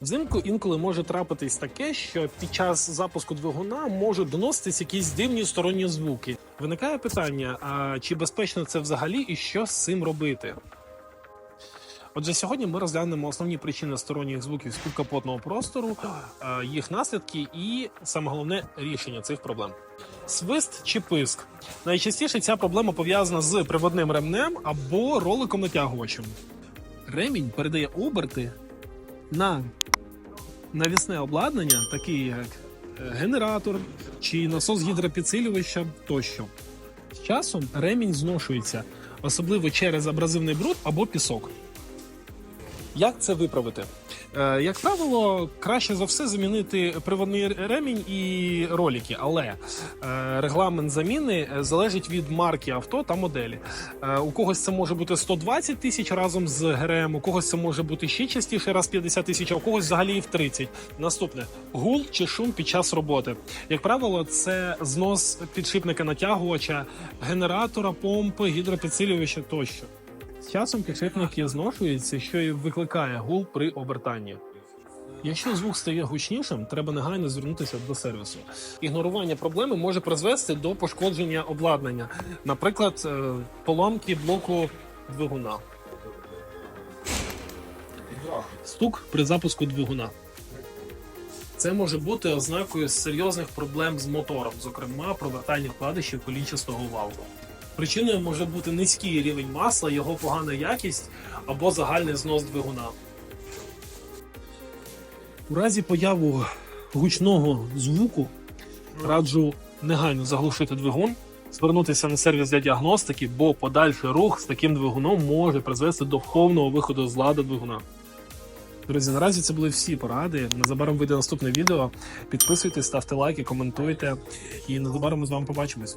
Взимку інколи може трапитись таке, що під час запуску двигуна можуть доноситись якісь дивні сторонні звуки. Виникає питання: а чи безпечно це взагалі і що з цим робити? Отже, сьогодні ми розглянемо основні причини сторонніх звуків з підкапотного простору, їх наслідки і саме головне рішення цих проблем. Свист чи писк. Найчастіше ця проблема пов'язана з приводним ремнем або роликом натягувачем. Ремінь передає оберти на навісне обладнання, такі як е, генератор чи насос гідропідсилювача тощо. З часом ремінь зношується, особливо через абразивний бруд або пісок. Як це виправити? Е, як правило, краще за все замінити приводний ремінь і ролики, але е, регламент заміни е, залежить від марки авто та моделі. У когось це може бути 120 тисяч разом з ГРМ, у когось це може бути ще частіше, раз 50 тисяч, а у когось взагалі і в 30. Наступне гул чи шум під час роботи. Як правило, це знос підшипника натягувача, генератора, помпи, гідропідсилювача тощо. З часом підшипники зношуються, що і викликає гул при обертанні. Якщо звук стає гучнішим, треба негайно звернутися до сервісу. Ігнорування проблеми може призвести до пошкодження обладнання, наприклад, е, поломки блоку двигуна. Стук при запуску двигуна. Це може бути ознакою серйозних проблем з мотором, зокрема провертання вкладишів колічастого валу. Причиною може бути низький рівень масла, його погана якість або загальний знос двигуна. У разі появу гучного звуку раджу негайно заглушити двигун, звернутися на сервіс для діагностики, бо подальший рух з таким двигуном може призвести до повного виходу з ладу двигуна. Друзі, наразі це були всі поради. Незабаром вийде наступне відео. Підписуйтесь, ставте лайки, коментуйте. І незабаром ми з вами побачимось.